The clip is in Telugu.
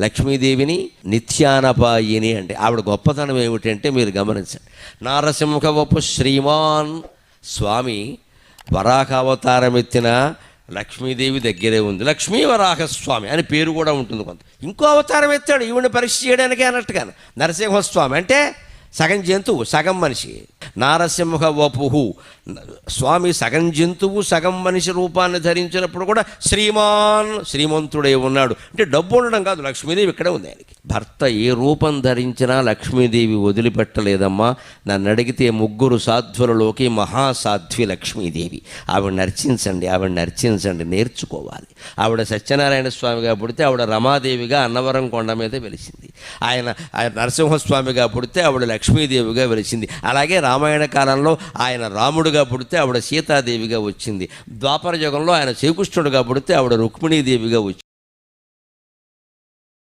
లక్ష్మీదేవిని నిత్యానపాయిని అంటే ఆవిడ గొప్పతనం ఏమిటంటే మీరు గమనించండి. నారసింహవపు శ్రీమాన్ స్వామి వరాహ అవతారం ఎత్తిన లక్ష్మీదేవి దగ్గరే ఉంది. లక్ష్మీ వరాహ స్వామి అని పేరు కూడా ఉంటుంది కొంత. ఇంకో అవతారం ఎత్తాడు. ఈవిని పరీక్ష చేయడానికి అన్నట్టుగా నరసింహస్వామి అంటే సగం జంతువు సగం మనిషి. నారసింహ వపుహు స్వామి సగం జంతువు సగం మనిషి రూపాన్ని ధరించినప్పుడు కూడా శ్రీమాన్ శ్రీమంతుడే ఉన్నాడు. అంటే డబ్బు ఉండడం కాదు లక్ష్మీదేవి ఇక్కడే ఉంది ఆయనకి. భర్త ఏ రూపం ధరించినా లక్ష్మీదేవి వదిలిపెట్టలేదమ్మా. నన్ను అడిగితే ముగ్గురు సాధ్వులలోకి మహాసాధ్వి లక్ష్మీదేవి. ఆవిడ నర్చించండి ఆవిడ నర్చించండి నేర్చుకోవాలి. ఆవిడ సత్యనారాయణ స్వామిగా పుడితే ఆవిడ రమాదేవిగా అన్నవరం కొండ మీద వెలిసింది. ఆయన ఆయన నరసింహస్వామిగా పుడితే ఆవిడ లక్ష్మీదేవిగా వెలిసింది. అలాగే రామ రామాయణ కాలంలో ఆయన రాముడుగా పుడితే ఆవిడ సీతాదేవిగా వచ్చింది. ద్వాపర యుగంలో ఆయన శ్రీకృష్ణుడుగా పుడితే ఆవిడ రుక్మిణీదేవిగా వచ్చింది